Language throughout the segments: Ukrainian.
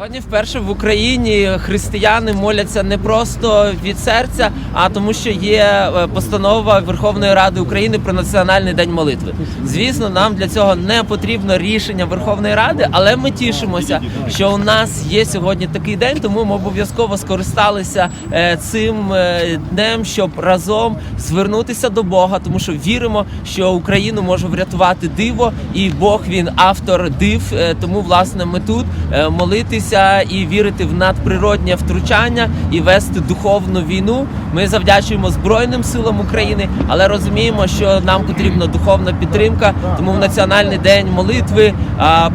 Сьогодні вперше в Україні християни моляться не просто від серця, а тому, що є е, постанова Верховної Ради України про національний день молитви. Звісно, нам для цього не потрібно рішення Верховної Ради, але ми тішимося, що у нас є сьогодні такий день, тому ми обов'язково скористалися е, цим е, днем, щоб разом звернутися до Бога, тому що віримо, що Україну може врятувати диво, і Бог він автор див. Тому власне ми тут е, молитися і вірити в надприроднє втручання і вести духовну війну. Ми завдячуємо Збройним силам України, але розуміємо, що нам потрібна духовна підтримка. Тому в національний день молитви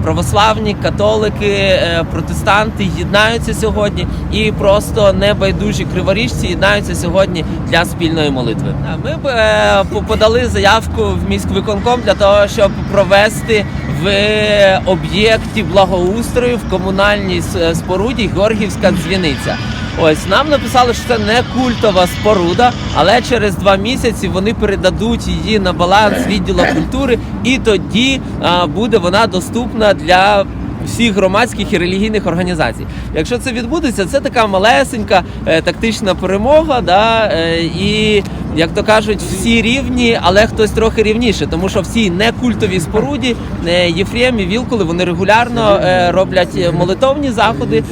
православні, католики, е, протестанти єднаються сьогодні і просто небайдужі криворіжці єднаються сьогодні для спільної молитви. Ми б е, по- подали заявку в міськвиконком для того, щоб провести в об'єкті благоустрою в комунальній споруді Георгівська дзвіниця. Ось нам написали, що це не культова споруда, але через два місяці вони передадуть її на баланс відділу культури, і тоді а, буде вона доступна для всіх громадських і релігійних організацій. Якщо це відбудеться, це така малесенька е, тактична перемога. Да, е, і як то кажуть, всі рівні, але хтось трохи рівніше, тому що всі некультові споруді е, Єфрем і Вілкули вони регулярно е, роблять е, молитовні заходи.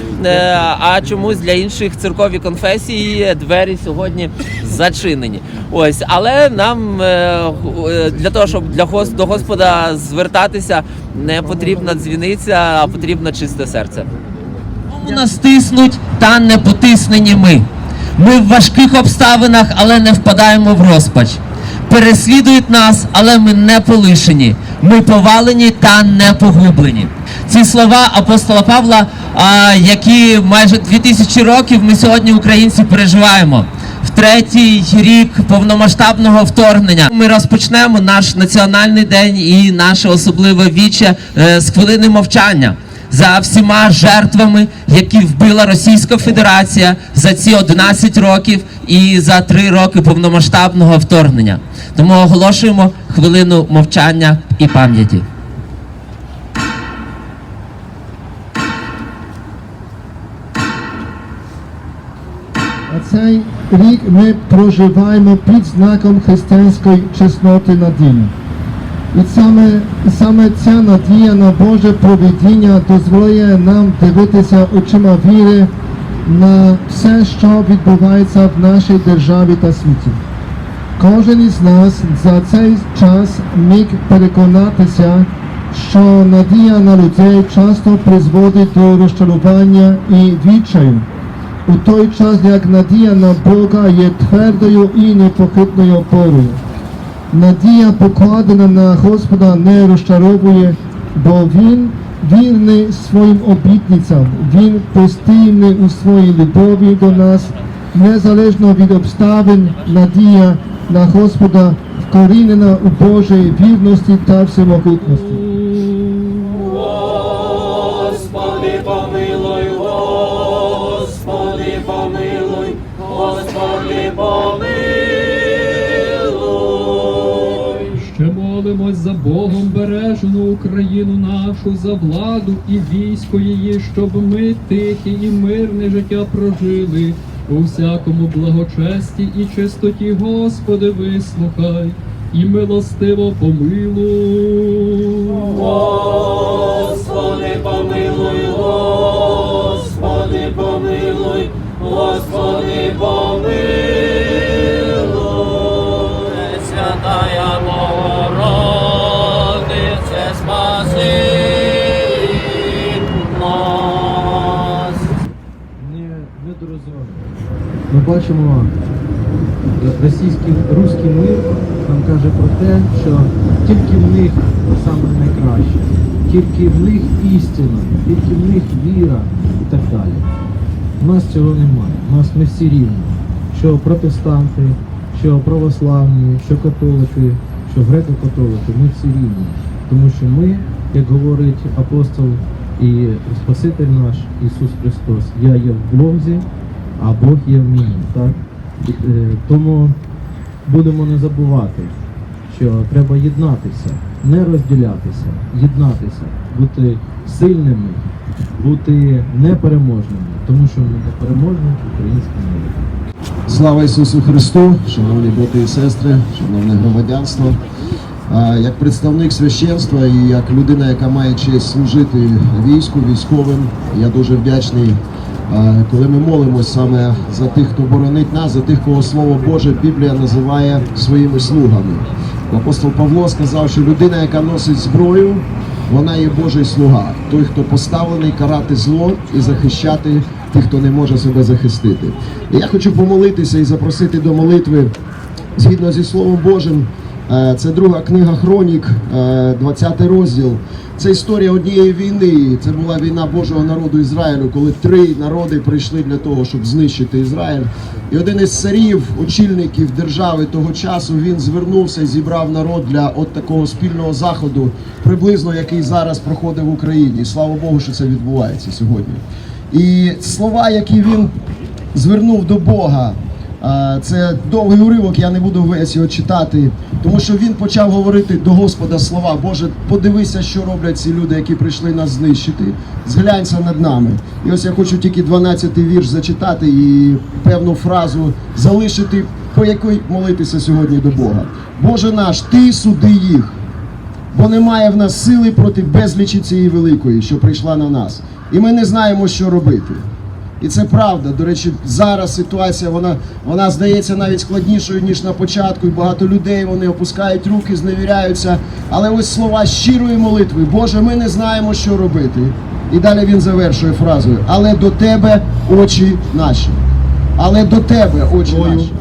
А чомусь для інших церкові конфесії двері сьогодні зачинені. Ось, але нам для того, щоб для до Господа звертатися, не потрібна дзвіниця, а потрібно чисте серце. Нас тиснуть та не потиснені ми. Ми в важких обставинах, але не впадаємо в розпач. Переслідують нас, але ми не полишені. Ми повалені та не погублені. Ці слова апостола Павла, які майже 2000 років ми сьогодні, українці, переживаємо. В третій рік повномасштабного вторгнення ми розпочнемо наш національний день і наше особливе віче е, з хвилини мовчання за всіма жертвами, які вбила Російська Федерація за ці 11 років і за 3 роки повномасштабного вторгнення. Тому оголошуємо хвилину мовчання і пам'яті. А цей рік ми проживаємо під знаком християнської чесноти надії. І саме, саме ця надія на Боже провидіння дозволяє нам дивитися очима віри на все, що відбувається в нашій державі та світі. Кожен із нас за цей час міг переконатися, що надія на людей часто призводить до розчарування і відчаю. У той час, як надія на Бога є твердою і непохитною опорою. Надія, покладена на Господа, не розчаровує, бо Він вірний своїм обітницям, Він постійний у своїй любові до нас, незалежно від обставин, надія на Господа вкорінена у Божій вірності та всемогутності. Молимось за Богом бережену Україну нашу, за владу і військо її, щоб ми тихі і мирне життя прожили. У всякому благочесті і чистоті, Господи, вислухай і милостиво помилуй. Ми бачимо е, російський руський мир нам каже про те, що тільки в них саме найкраще, тільки в них істина, тільки в них віра і так далі. У нас цього немає. У нас ми всі рівні. Що протестанти, що православні, що католики, що греко-католики, ми всі рівні. Тому що ми, як говорить апостол і Спаситель наш Ісус Христос, я є в Бозі, а Бог є в мені. Так? Е, Тому будемо не забувати, що треба єднатися, не розділятися, єднатися, бути сильними бути непереможними, тому що ми непереможні українські народ. Слава Ісусу Христу, шановні брати і сестри, шановне громадянство. Як представник священства і як людина, яка має честь служити війську, військовим, я дуже вдячний, коли ми молимось саме за тих, хто боронить нас, за тих, кого Слово Боже Біблія називає своїми слугами. Апостол Павло сказав, що людина, яка носить зброю, вона є Божий слуга, той, хто поставлений карати зло і захищати тих, хто не може себе захистити. І я хочу помолитися і запросити до молитви згідно зі Словом Божим. Е, Це друга книга Хронік, е, 20 розділ. Це історія однієї війни. Це була війна Божого народу Ізраїлю, коли три народи прийшли для того, щоб знищити Ізраїль. І один із царів, очільників держави того часу, він звернувся і зібрав народ для от такого спільного заходу, приблизно який зараз проходить в Україні. Слава Богу, що це відбувається сьогодні. І слова, які він звернув до Бога. Це довгий уривок, я не буду весь його читати, тому що він почав говорити до Господа слова. Боже, подивися, що роблять ці люди, які прийшли нас знищити. Зглянься над нами. І ось я хочу тільки 12-й вірш зачитати і певну фразу залишити, по якій молитися сьогодні до Бога. Боже наш, ти суди їх бо немає в нас сили проти безлічі цієї великої, що прийшла на нас. І ми не знаємо, що робити. І це правда. До речі, зараз ситуація вона, вона здається навіть складнішою, ніж на початку. І багато людей вони опускають руки, зневіряються. Але ось слова щирої молитви. Боже, ми не знаємо, що робити. І далі він завершує фразою: Але до тебе очі наші. Але до тебе очі наші.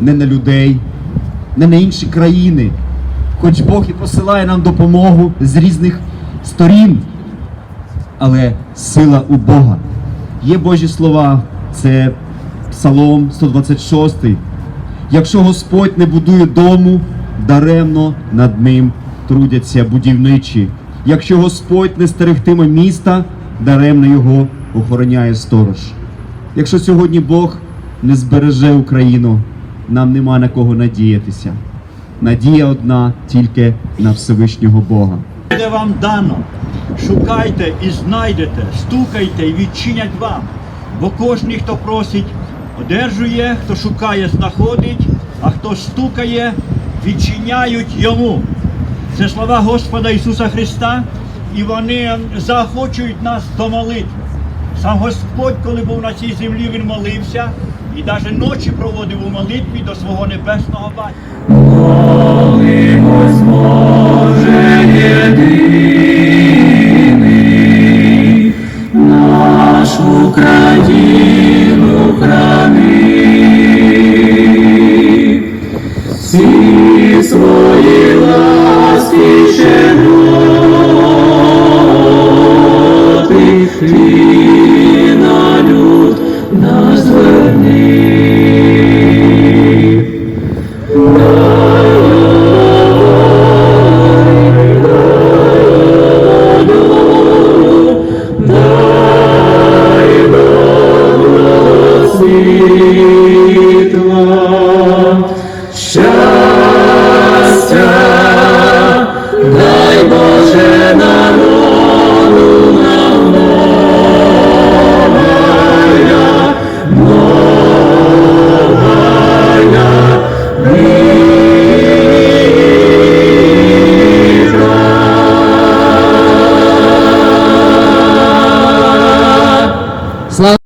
не на людей, не на інші країни. Хоч Бог і посилає нам допомогу з різних сторін, але сила у Бога. Є Божі слова, це Псалом 126. Якщо Господь не будує дому, даремно над ним трудяться будівничі. Якщо Господь не стерегтиме міста, даремно його охороняє сторож. Якщо сьогодні Бог не збереже Україну, нам нема на кого надіятися. Надія одна тільки на Всевишнього Бога. Буде вам дано. Шукайте і знайдете, стукайте і відчинять вам. Бо кожний, хто просить, одержує, хто шукає, знаходить, а хто стукає, відчиняють йому. Це слова Господа Ісуса Христа, і вони заохочують нас до молитви. Сам Господь, коли був на цій землі, Він молився і навіть ночі проводив у молитві до свого небесного батька. Sri